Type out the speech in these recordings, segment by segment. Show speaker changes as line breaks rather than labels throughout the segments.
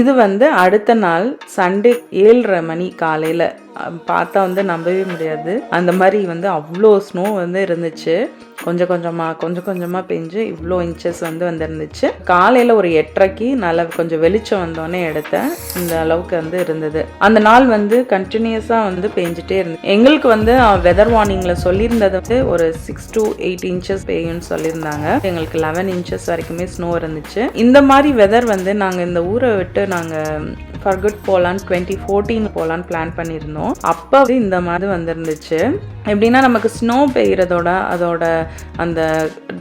இது வந்து அடுத்த நாள் சண்டே ஏழரை மணி காலையில் பார்த்தா வந்து நம்பவே முடியாது அந்த மாதிரி வந்து அவ்வளோ ஸ்னோ வந்து இருந்துச்சு கொஞ்சம் கொஞ்சமாக கொஞ்சம் கொஞ்சமாக பெஞ்சு இவ்வளோ இன்ச்சஸ் வந்து வந்துருந்துச்சு காலையில் ஒரு எட்டரைக்கு நல்லா கொஞ்சம் வெளிச்சம் வந்தோடனே எடுத்தேன் இந்த அளவுக்கு வந்து இருந்தது அந்த நாள் வந்து கண்டினியூஸாக வந்து பெஞ்சிட்டே இருந்தது எங்களுக்கு வந்து வெதர் வார்னிங்கில் சொல்லியிருந்தது வந்து ஒரு சிக்ஸ் டு எயிட் இன்ச்சஸ் பெய்யும்னு சொல்லியிருந்தாங்க எங்களுக்கு லெவன் இன்ச்சஸ் வரைக்குமே ஸ்னோ இருந்துச்சு இந்த மாதிரி வெதர் வந்து நாங்கள் இந்த ஊரை விட்டு நாங்கள் ஃபர்குட் போகலான்னு டுவெண்ட்டி ஃபோர்டீன் போகலான்னு பிளான் பண்ணியிருந்தோம் இருக்கும் அப்போ இந்த மாதிரி வந்துருந்துச்சு எப்படின்னா நமக்கு ஸ்னோ பெய்கிறதோட அதோட அந்த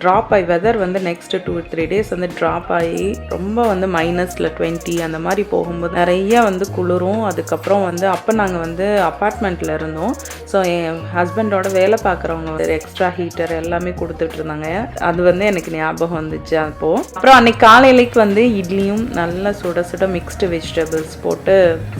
ட்ராப் ஆகி வெதர் வந்து நெக்ஸ்ட் டூ த்ரீ டேஸ் வந்து ட்ராப் ஆகி ரொம்ப வந்து மைனஸில் டுவெண்ட்டி அந்த மாதிரி போகும்போது நிறைய வந்து குளிரும் அதுக்கப்புறம் வந்து அப்போ நாங்கள் வந்து அப்பார்ட்மெண்ட்டில் இருந்தோம் ஸோ என் ஹஸ்பண்டோட வேலை பார்க்குறவங்க எக்ஸ்ட்ரா ஹீட்டர் எல்லாமே கொடுத்துட்டு இருந்தாங்க அது வந்து எனக்கு ஞாபகம் வந்துச்சு அப்போது அப்புறம் அன்னைக்கு காலையிலைக்கு வந்து இட்லியும் நல்லா சுட சுட மிக்ஸ்டு வெஜிடபிள்ஸ் போட்டு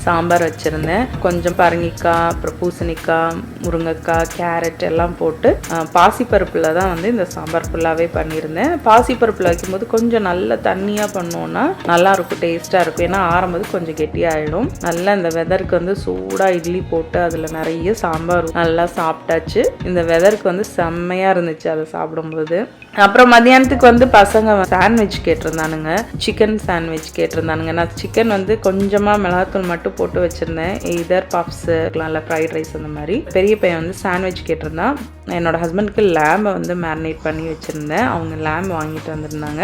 சாம்பார் வச்சுருந்தேன் கொஞ்சம் பரங்கி பூசணிக்காய் அப்புறம் பூசணிக்காய் முருங்கைக்காய் கேரட் எல்லாம் போட்டு பாசிப்பருப்பில் தான் வந்து இந்த சாம்பார் ஃபுல்லாகவே பண்ணியிருந்தேன் பாசிப்பருப்பில் வைக்கும்போது கொஞ்சம் நல்லா தண்ணியாக பண்ணோன்னா நல்லாயிருக்கும் டேஸ்ட்டாக இருக்கும் ஏன்னா ஆரம்பது கொஞ்சம் கெட்டியாகிடும் நல்லா இந்த வெதருக்கு வந்து சூடாக இட்லி போட்டு அதில் நிறைய சாம்பார் நல்லா சாப்பிட்டாச்சு இந்த வெதருக்கு வந்து செம்மையாக இருந்துச்சு அதை சாப்பிடும்போது அப்புறம் மதியானத்துக்கு வந்து பசங்க சாண்ட்விச் கேட்டிருந்தானுங்க சிக்கன் சாண்ட்விச் கேட்டிருந்தானுங்க நான் சிக்கன் வந்து கொஞ்சமாக மிளகாத்தூள் மட்டும் போட்டு வச்சுருந்தேன் இதர் பப்ஸு இல்லை ஃப்ரைட் ரைஸ் அந்த மாதிரி பெரிய பையன் வந்து சாண்ட்விச் கேட்டிருந்தான் என்னோடய ஹஸ்பண்டுக்கு லேம்பை வந்து மேரினேட் பண்ணி வச்சுருந்தேன் அவங்க லேம்ப் வாங்கிட்டு வந்திருந்தாங்க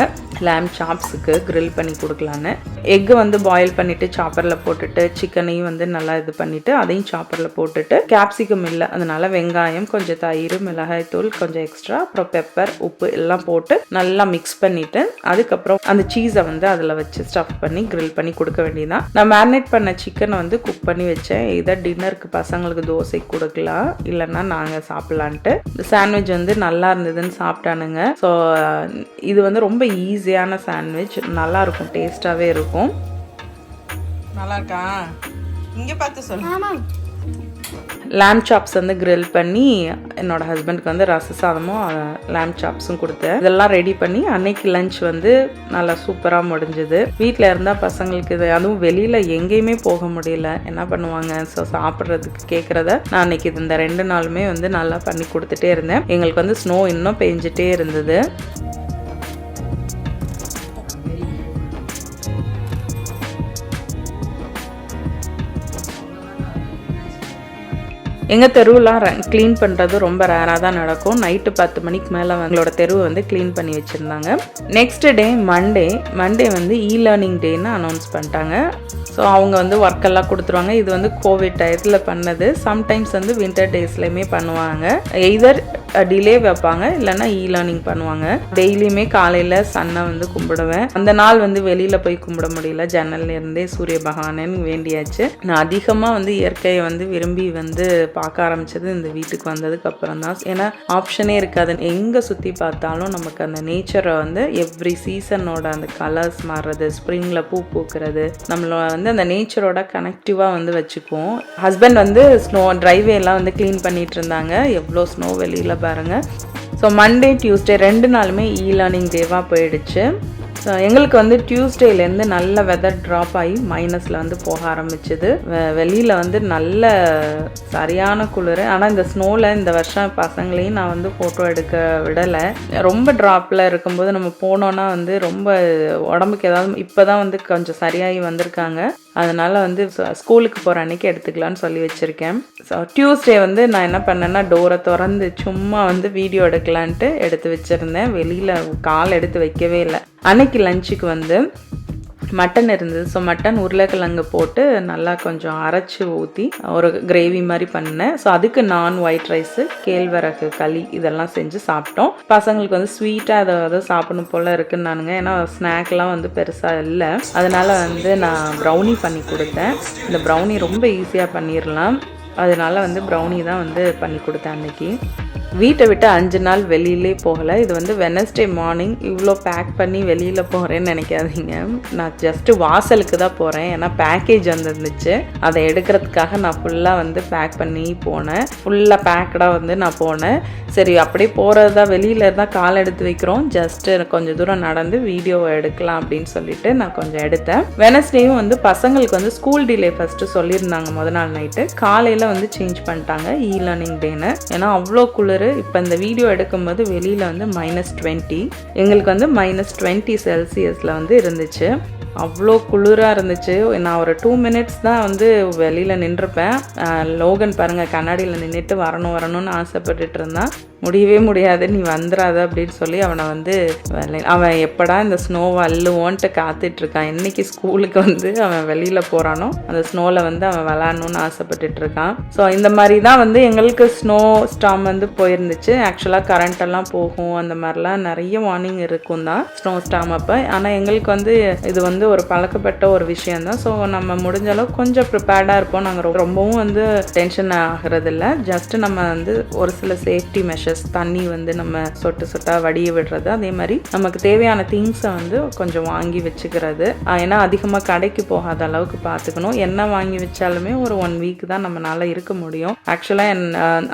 லேம்ப் சாப்ஸுக்கு க்ரில் பண்ணி கொடுக்கலான்னு எக்கு வந்து பாயில் பண்ணிவிட்டு சாப்பரில் போட்டுட்டு சிக்கனையும் வந்து நல்லா இது பண்ணிவிட்டு அதையும் சாப்பரில் போட்டுட்டு கேப்சிகம் இல்லை அதனால் வெங்காயம் கொஞ்சம் தயிர் மிளகாய் தூள் கொஞ்சம் எக்ஸ்ட்ரா அப்புறம் பெப்பர் உப்பு எல்லாம் போட்டு நல்லா மிக்ஸ் பண்ணிவிட்டு அதுக்கப்புறம் அந்த சீஸை வந்து அதில் வச்சு ஸ்டஃப் பண்ணி கிரில் பண்ணி கொடுக்க வேண்டியதான் நான் மேரினேட் பண்ண சிக்கனை வந்து குக் பண்ணி வச்சேன் இதை டின்னருக்கு பசங்களுக்கு தோசை கொடுக்கலாம் இல்லைன்னா நாங்கள் சாப்பிட்லான்ட்டு இந்த சாண்ட்விச் வந்து நல்லா இருந்ததுன்னு சாப்பிட்டானுங்க ஸோ இது வந்து ரொம்ப ஈஸியான சாண்ட்விச் நல்லா இருக்கும் டேஸ்ட்டாகவே இருக்கும் இருக்கும் நல்லா இருக்கா இங்கே பார்த்து சொல்லுங்க லேம் சாப்ஸ் வந்து கிரில் பண்ணி என்னோட ஹஸ்பண்ட்க்கு வந்து ரச சாதமும் லேம் சாப்ஸும் கொடுத்தேன் இதெல்லாம் ரெடி பண்ணி அன்னைக்கு லஞ்ச் வந்து நல்லா சூப்பராக முடிஞ்சுது வீட்டில் இருந்தால் பசங்களுக்கு இது அதுவும் வெளியில் எங்கேயுமே போக முடியல என்ன பண்ணுவாங்க ஸோ சாப்பிட்றதுக்கு கேட்குறத நான் அன்னைக்கு இது இந்த ரெண்டு நாளுமே வந்து நல்லா பண்ணி கொடுத்துட்டே இருந்தேன் எங்களுக்கு வந்து ஸ்னோ இன்னும் பெஞ்சிட்டே இருந்தது எங்கள் தெருவெலாம் க்ளீன் பண்ணுறது ரொம்ப ரேராக தான் நடக்கும் நைட்டு பத்து மணிக்கு மேலே அவங்களோட தெருவை வந்து க்ளீன் பண்ணி வச்சுருந்தாங்க நெக்ஸ்ட் டே மண்டே மண்டே வந்து இ லேர்னிங் டேன்னு அனௌன்ஸ் பண்ணிட்டாங்க ஸோ அவங்க வந்து ஒர்க்கெல்லாம் கொடுத்துருவாங்க இது வந்து கோவிட் டயத்தில் பண்ணது சம்டைம்ஸ் வந்து வின்டர் டேஸ்லையுமே பண்ணுவாங்க எய்தர் டிலே வைப்பாங்க இல்லைன்னா இ லேர்னிங் பண்ணுவாங்க டெய்லியுமே காலையில் சன்னை வந்து கும்பிடுவேன் அந்த நாள் வந்து வெளியில் போய் கும்பிட முடியல இருந்தே சூரிய பகவானுன்னு வேண்டியாச்சு நான் அதிகமாக வந்து இயற்கையை வந்து விரும்பி வந்து பார்க்க ஆரம்பித்தது இந்த வீட்டுக்கு வந்ததுக்கு அப்புறம் தான் ஏன்னா ஆப்ஷனே இருக்காது எங்கே சுற்றி பார்த்தாலும் நமக்கு அந்த நேச்சரை வந்து எவ்ரி சீசனோட அந்த கலர்ஸ் மாறுறது ஸ்ப்ரிங்கில் பூ பூக்கிறது நம்மளோட வந்து வந்து அந்த நேச்சரோட கனெக்டிவாக வந்து வச்சுக்குவோம் ஹஸ்பண்ட் வந்து ஸ்னோ ட்ரைவே எல்லாம் வந்து க்ளீன் பண்ணிகிட்டு இருந்தாங்க எவ்வளோ ஸ்னோ வெளியில் பாருங்கள் ஸோ மண்டே டியூஸ்டே ரெண்டு நாளுமே இ லேர்னிங் டேவாக போயிடுச்சு எங்களுக்கு வந்து டியூஸ்டேலேருந்து நல்ல வெதர் ட்ராப் ஆகி மைனஸில் வந்து போக ஆரம்பிச்சுது வெளியில் வந்து நல்ல சரியான குளிர் ஆனால் இந்த ஸ்னோவில் இந்த வருஷம் பசங்களையும் நான் வந்து ஃபோட்டோ எடுக்க விடலை ரொம்ப ட்ராப்பில் இருக்கும்போது நம்ம போனோன்னா வந்து ரொம்ப உடம்புக்கு ஏதாவது இப்போ தான் வந்து கொஞ்சம் சரியாகி வந்திருக்காங்க அதனால் வந்து ஸ்கூலுக்கு போகிற அன்றைக்கி எடுத்துக்கலான்னு சொல்லி வச்சுருக்கேன் ஸோ டியூஸ்டே வந்து நான் என்ன பண்ணேன்னா டோரை திறந்து சும்மா வந்து வீடியோ எடுக்கலான்ட்டு எடுத்து வச்சுருந்தேன் வெளியில் கால் எடுத்து வைக்கவே இல்லை அன்னைக்கு லஞ்சுக்கு வந்து மட்டன் இருந்தது ஸோ மட்டன் உருளைக்கிழங்கு போட்டு நல்லா கொஞ்சம் அரைச்சி ஊற்றி ஒரு கிரேவி மாதிரி பண்ணேன் ஸோ அதுக்கு நான் ஒயிட் ரைஸு கேழ்வரகு களி இதெல்லாம் செஞ்சு சாப்பிட்டோம் பசங்களுக்கு வந்து ஸ்வீட்டாக அதை அதை சாப்பிடணும் போல் இருக்குன்னு நானுங்க ஏன்னா ஸ்நாக்லாம் வந்து பெருசாக இல்லை அதனால் வந்து நான் ப்ரௌனி பண்ணி கொடுத்தேன் இந்த ப்ரௌனி ரொம்ப ஈஸியாக பண்ணிடலாம் அதனால வந்து ப்ரௌனி தான் வந்து பண்ணி கொடுத்தேன் அன்னைக்கு வீட்டை விட்டு அஞ்சு நாள் வெளியிலே போகலை இது வந்து வெனஸ்டே மார்னிங் இவ்வளோ பேக் பண்ணி வெளியில் போகிறேன்னு நினைக்காதீங்க நான் ஜஸ்ட்டு வாசலுக்கு தான் போகிறேன் ஏன்னா பேக்கேஜ் வந்துருந்துச்சு அதை எடுக்கிறதுக்காக நான் ஃபுல்லாக வந்து பேக் பண்ணி போனேன் ஃபுல்லாக பேக்கடாக வந்து நான் போனேன் சரி அப்படியே போகிறது தான் வெளியில் இருந்தால் கால் எடுத்து வைக்கிறோம் ஜஸ்ட்டு கொஞ்சம் தூரம் நடந்து வீடியோவை எடுக்கலாம் அப்படின்னு சொல்லிட்டு நான் கொஞ்சம் எடுத்தேன் வெனஸ்டேயும் வந்து பசங்களுக்கு வந்து ஸ்கூல் டிலே ஃபஸ்ட்டு சொல்லியிருந்தாங்க முத நாள் நைட்டு காலையில் வந்து சேஞ்ச் பண்ணிட்டாங்க இ லேர்னிங் டேன்னு ஏன்னா அவ்வளோ குளிர் டெம்பரேச்சரு இப்போ இந்த வீடியோ எடுக்கும்போது வெளியில் வந்து மைனஸ் டுவெண்ட்டி எங்களுக்கு வந்து மைனஸ் டுவெண்ட்டி செல்சியஸில் வந்து இருந்துச்சு அவ்வளோ குளிராக இருந்துச்சு நான் ஒரு டூ மினிட்ஸ் தான் வந்து வெளியில் நின்றுப்பேன் லோகன் பாருங்கள் கண்ணாடியில் நின்றுட்டு வரணும் வரணும்னு ஆசைப்பட்டுட்டு இருந்தான் முடியவே முடியாது நீ வந்துடாத அப்படின்னு சொல்லி அவனை வந்து அவன் எப்படா இந்த ஸ்னோவை அள்ளுவோன்ட்டு காத்துட்ருக்கான் இன்னைக்கு ஸ்கூலுக்கு வந்து அவன் வெளியில் போகிறானோ அந்த ஸ்னோவில் வந்து அவன் விளாட்ணுன்னு ஆசைப்பட்டுட்டு இருக்கான் ஸோ இந்த மாதிரி தான் வந்து எங்களுக்கு ஸ்னோ ஸ்டாம் வந்து போயிருந்துச்சு ஆக்சுவலாக கரண்ட் எல்லாம் போகும் அந்த மாதிரிலாம் நிறைய வார்னிங் இருக்கும் தான் ஸ்னோ ஸ்டாம் அப்போ ஆனால் எங்களுக்கு வந்து இது வந்து ஒரு பழக்கப்பட்ட ஒரு விஷயந்தான் ஸோ நம்ம முடிஞ்ச அளவுக்கு கொஞ்சம் ப்ரிப்பேர்டாக இருப்போம் நாங்கள் ரொம்பவும் வந்து டென்ஷன் இல்லை ஜஸ்ட்டு நம்ம வந்து ஒரு சில சேஃப்டி மெஷர்ஸ் தண்ணி வந்து நம்ம சொட்டு சொட்டாக வடிய விடுறது அதே மாதிரி நமக்கு தேவையான திங்ஸை வந்து கொஞ்சம் வாங்கி வச்சுக்கிறது ஏன்னா அதிகமாக கடைக்கு போகாத அளவுக்கு பார்த்துக்கணும் என்ன வாங்கி வச்சாலுமே ஒரு ஒன் வீக் தான் நம்மளால் இருக்க முடியும் ஆக்சுவலாக என்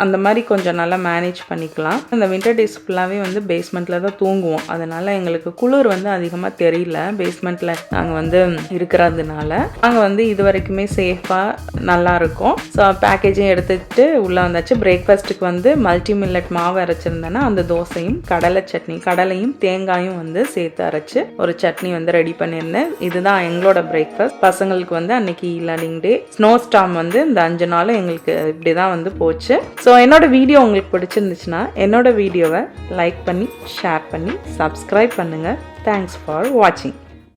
அந்த மாதிரி கொஞ்சம் நல்லா மேனேஜ் பண்ணிக்கலாம் இந்த வின்டர் டேஸ் ஃபுல்லாகவே வந்து பேஸ்மெண்ட்டில் தான் தூங்குவோம் அதனால் எங்களுக்கு குளிர் வந்து அதிகமாக தெரியல பேஸ்மெண்ட்டில் நாங்கள் வந்து இருக்கிறதுனால நாங்கள் வந்து இது வரைக்குமே சேஃபாக இருக்கும் ஸோ பேக்கேஜையும் எடுத்துக்கிட்டு உள்ளே வந்தாச்சு பிரேக்ஃபாஸ்ட்டுக்கு வந்து மல்டி மில்லட் மாவு அரைச்சிருந்தேன்னா அந்த தோசையும் கடலை சட்னி கடலையும் தேங்காயும் வந்து சேர்த்து அரைச்சி ஒரு சட்னி வந்து ரெடி பண்ணியிருந்தேன் இதுதான் எங்களோட பிரேக்ஃபாஸ்ட் பசங்களுக்கு வந்து அன்னைக்கு லர்னிங் டே ஸ்னோ ஸ்டாம் வந்து இந்த அஞ்சு நாளும் எங்களுக்கு இப்படி தான் வந்து போச்சு ஸோ என்னோட வீடியோ உங்களுக்கு பிடிச்சிருந்துச்சுன்னா என்னோட வீடியோவை லைக் பண்ணி ஷேர் பண்ணி சப்ஸ்கிரைப் பண்ணுங்கள் தேங்க்ஸ் ஃபார் வாட்சிங்